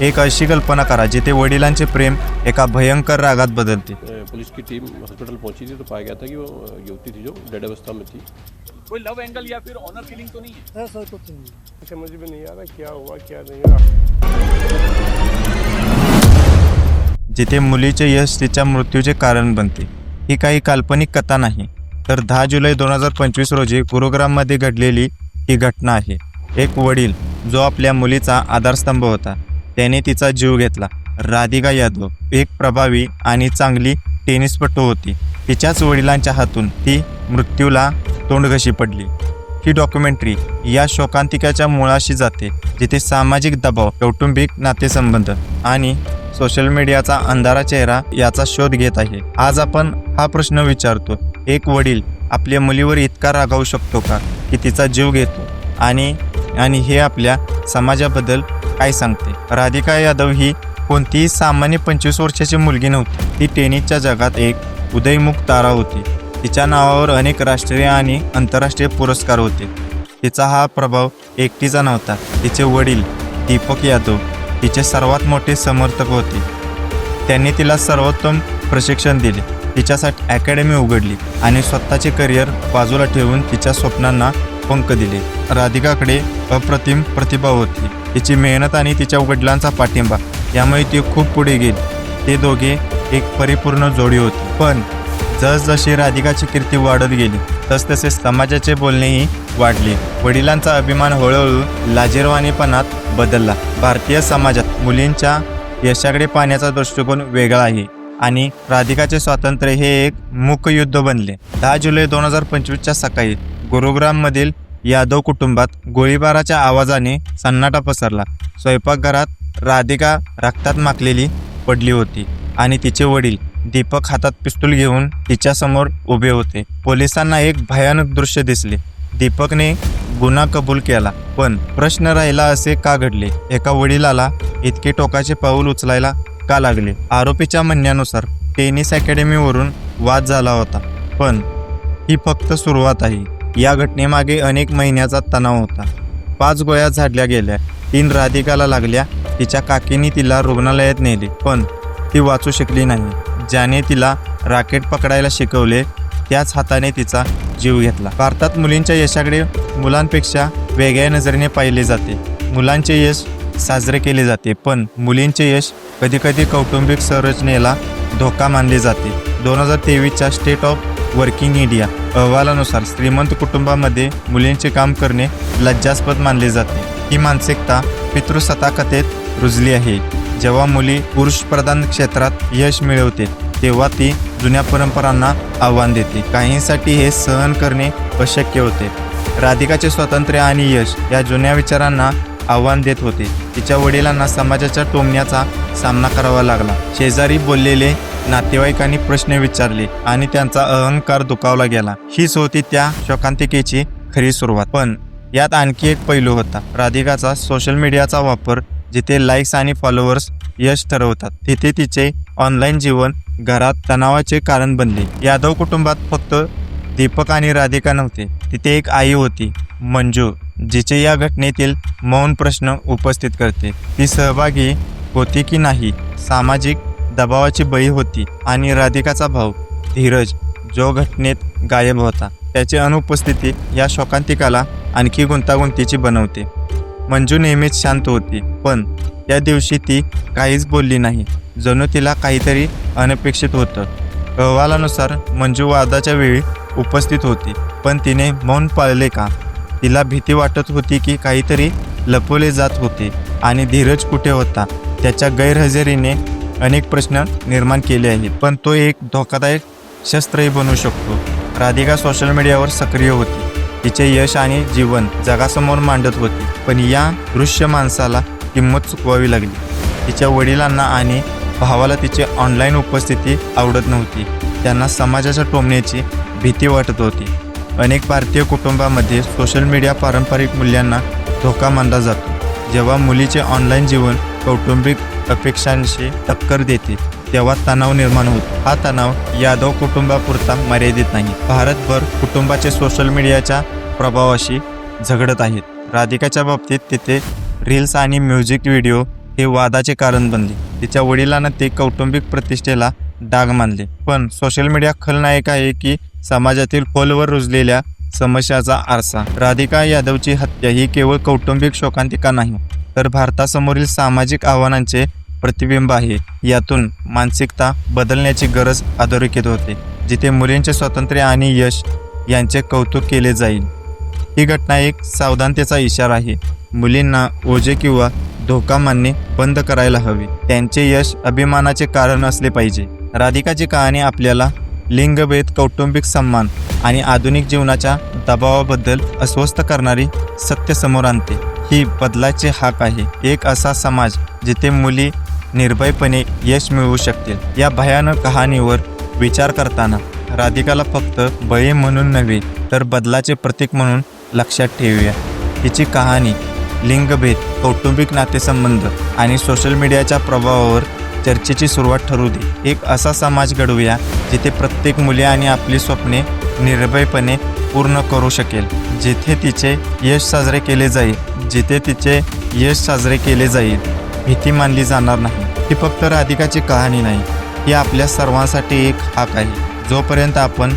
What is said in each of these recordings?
एक अशी कल्पना करा जिथे वडिलांचे प्रेम एका भयंकर रागात बदलते. पुलिस की टीम हॉस्पिटल पहुंची थी तो पाया गया था कि वो युवती थी जो डेड अवस्था में थी। कोई लव एंगल या फिर ऑनर किलिंग तो नहीं है? ऐसा कुछ नहीं। समझ में नहीं आ रहा क्या हुआ क्या नहीं हुआ? जिथे मुलीचे यश तिच्या मृत्यूचे कारण बनते. ही काही काल्पनिक कथा नाही. तर दहा जुलै दोन हजार पंचवीस रोजी गुरुग्राममध्ये घडलेली ही घटना आहे. एक वडील जो आपल्या मुलीचा आधारस्तंभ होता. त्याने तिचा जीव घेतला. राधिका यादव एक प्रभावी आणि चांगली टेनिसपटू होती. तिच्याच वडिलांच्या हातून ती मृत्यूला तोंडघशी पडली. ही डॉक्युमेंटरी या शोकांतिकाच्या मुळाशी जाते जिथे सामाजिक दबाव कौटुंबिक नातेसंबंध आणि सोशल मीडियाचा अंधारा चेहरा याचा शोध घेत आहे. आज आपण हा प्रश्न विचारतो एक वडील आपल्या मुलीवर इतका रागावू शकतो का की तिचा जीव घेतो आणि आणि हे आपल्या समाजाबद्दल काय सांगते? राधिका यादव ही कोणतीही सामान्य पंचवीस वर्षाची मुलगी नव्हती. ती टेनिसच्या जगात एक उदयमुख तारा होती. तिच्या नावावर अनेक राष्ट्रीय आणि आंतरराष्ट्रीय पुरस्कार होते. तिचा हा प्रभाव एकटीचा नव्हता. तिचे वडील दीपक यादव तिचे सर्वात मोठे समर्थक होते. त्यांनी तिला सर्वोत्तम प्रशिक्षण दिले. तिच्यासाठी अकॅडमी उघडली आणि स्वतःचे करिअर बाजूला ठेवून तिच्या स्वप्नांना पंख दिले. राधिकाकडे अप्रतिम प्रतिभा होती. तिची मेहनत आणि तिच्या वडिलांचा पाठिंबा यामुळे ती खूप पुढे गेली. ते दोघे एक परिपूर्ण जोडी होती. पण जसजशी राधिकाची कीर्ती वाढत गेली तसतसे समाजाचे बोलणेही वाढले. वडिलांचा अभिमान हळूहळू लाजीरवाणीपणात बदलला. भारतीय समाजात मुलींच्या यशाकडे पाहण्याचा दृष्टिकोन वेगळा आहे आणि राधिकाचे स्वातंत्र्य हे एक मुख युद्ध बनले. दहा जुलै दोन हजार पंचवीसच्या सकाळी गुरुग्राममधील यादव कुटुंबात गोळीबाराच्या आवाजाने सन्नाटा पसरला. स्वयंपाकघरात राधिका रक्तात माखलेली पडली होती आणि तिचे वडील दीपक हातात पिस्तूल घेऊन तिच्यासमोर उभे होते. पोलिसांना एक भयानक दृश्य दिसले. दीपकने गुन्हा कबूल केला पण प्रश्न राहिला असे का घडले? एका वडिलाला इतके टोकाचे पाऊल उचलायला का लागले? आरोपीच्या म्हणण्यानुसार टेनिस अकॅडमीवरून वाद झाला होता पण ही फक्त सुरुवात आहे. या घटनेमागे अनेक महिन्याचा तणाव होता. पाच गोळ्या झाडल्या गेल्या. तीन राधिकाला लागल्या. तिच्या काकीने तिला रुग्णालयात नेले पण ती वाचू शकली नाही. ज्याने तिला राकेट पकडायला शिकवले त्याच हाताने तिचा जीव घेतला. भारतात मुलींच्या यशाकडे मुलांपेक्षा वेगळ्या नजरेने पाहिले जाते. मुलांचे यश साजरे केले जाते पण मुलींचे यश कधीकधी कौटुंबिक संरचनेला धोका मानले जाते. दोन हजार तेवीसच्या स्टेट ऑफ वर्किंग इंडिया अहवालानुसार श्रीमंत कुटुंबामध्ये मुलींचे काम करणे लज्जास्पद मानले जाते. ही मानसिकता पितृसताकथेत रुजली आहे. जेव्हा मुली पुरुषप्रधान क्षेत्रात यश मिळवते तेव्हा ती जुन्या परंपरांना आव्हान देते. काहींसाठी हे सहन करणे अशक्य होते. राधिकाचे स्वातंत्र्य आणि यश या जुन्या विचारांना आव्हान देत होते. तिच्या वडिलांना समाजाच्या टोमण्याचा सामना करावा लागला. शेजारी बोललेले नातेवाईकांनी प्रश्न विचारले आणि त्यांचा अहंकार दुखावला गेला. हीच होती त्या शोकांतिकेची खरी सुरुवात. पण यात आणखी एक पैलू होता. राधिकाचा सोशल मीडियाचा वापर जिथे लाईक्स आणि फॉलोअर्स यश ठरवतात तिथे तिचे ऑनलाईन जीवन घरात तणावाचे कारण बनले. यादव कुटुंबात फक्त दीपक आणि राधिका नव्हते. तिथे एक आई होती मंजू जिचे या घटनेतील मौन प्रश्न उपस्थित करते. ती सहभागी होती की नाही? सामाजिक दबावाची बळी होती आणि राधिकाचा भाऊ धीरज जो घटनेत गायब होता. त्याची अनुपस्थिती या शोकांतिकाला आणखी गुंतागुंतीची बनवते. मंजू नेहमीच शांत होती पण या दिवशी ती काहीच बोलली नाही. जणू तिला काहीतरी अनपेक्षित होतं. अहवालानुसार मंजू वादाच्या वेळी उपस्थित होती. पण तिने मौन पाळले का? तिला भीती वाटत होती की काहीतरी लपवले जात होते आणि धीरज कुठे होता? त्याच्या गैरहजेरीने अनेक प्रश्न निर्माण केले आहेत. पण तो एक धोकादायक शस्त्रही बनू शकतो. राधिका सोशल मीडियावर सक्रिय होती. तिचे यश आणि जीवन जगासमोर मांडत होती. पण या दृश्य माणसाला किंमत चुकवावी लागली. तिच्या वडिलांना आणि भावाला तिची ऑनलाईन उपस्थिती आवडत नव्हती. त्यांना समाजाच्या टोमण्याची भीती वाटत होती. अनेक भारतीय कुटुंबामध्ये सोशल मीडिया पारंपरिक मूल्यांना धोका मानला जातो. जेव्हा मुलीचे ऑनलाईन जीवन कौटुंबिक अपेक्षांशी टक्कर देते तेव्हा तणाव निर्माण होतो. हा तणाव यादव कुटुंबापुरता मर्यादित नाही. भारतभर कुटुंबाचे सोशल मीडियाच्या प्रभावाशी झगडत आहेत. राधिकाच्या बाबतीत तिथे रील्स आणि म्युझिक व्हिडिओ हे वादाचे कारण बनले. तिच्या वडिलांना ते कौटुंबिक प्रतिष्ठेला डाग मानले. पण सोशल मीडिया खलनायक आहे की समाजातील खोलवर रुजलेल्या समस्याचा आरसा. राधिका यादवची हत्या ही केवळ कौटुंबिक शोकांतिका नाही तर भारतासमोरील सामाजिक आव्हानांचे प्रतिबिंब आहे. यातून मानसिकता बदलण्याची गरज अधोरेखित होते जिथे मुलींचे स्वातंत्र्य आणि यश यांचे कौतुक केले जाईल. ही घटना एक सावधानतेचा इशारा आहे. मुलींना ओझे किंवा धोका मानणे बंद करायला हवे. त्यांचे यश अभिमानाचे कारण असले पाहिजे. राधिकाची कहाणी आपल्याला लिंगभेद कौटुंबिक सन्मान आणि आधुनिक जीवनाच्या दबावाबद्दल अस्वस्थ करणारी सत्य समोर आणते. ही बदलाचे हाक आहे. एक असा समाज जिथे मुली निर्भयपणे यश मिळवू शकतील. या भयानक कहाणीवर विचार करताना राधिकाला फक्त बळी म्हणून नव्हे तर बदलाचे प्रतीक म्हणून लक्षात ठेवूया. हिची कहाणी लिंगभेद कौटुंबिक नातेसंबंध आणि सोशल मीडियाच्या प्रभावावर चर्चेची सुरुवात ठरू दे. एक असा समाज घडवूया जिथे प्रत्येक मुले आणि आपली स्वप्ने निर्भयपणे पूर्ण करू शकेल. जिथे तिचे यश साजरे केले जाईल जिथे तिचे यश साजरे केले जाईल भीती मानली जाणार नाही. ही फक्त राधिकाची कहाणी नाही ही आपल्या सर्वांसाठी एक हाक आहे. जोपर्यंत आपण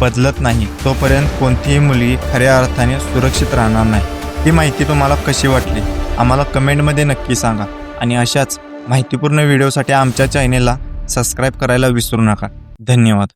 बदलत नाही तोपर्यंत कोणतीही मुलगी खऱ्या अर्थाने सुरक्षित राहणार नाही. ही माहिती तुम्हाला कशी वाटली? आम्हाला कमेंटमध्ये नक्की सांगा. आणि अशाच माहितीपूर्ण व्हिडिओसाठी आमच्या चॅनेलला सबस्क्राईब करायला विसरू नका. धन्यवाद.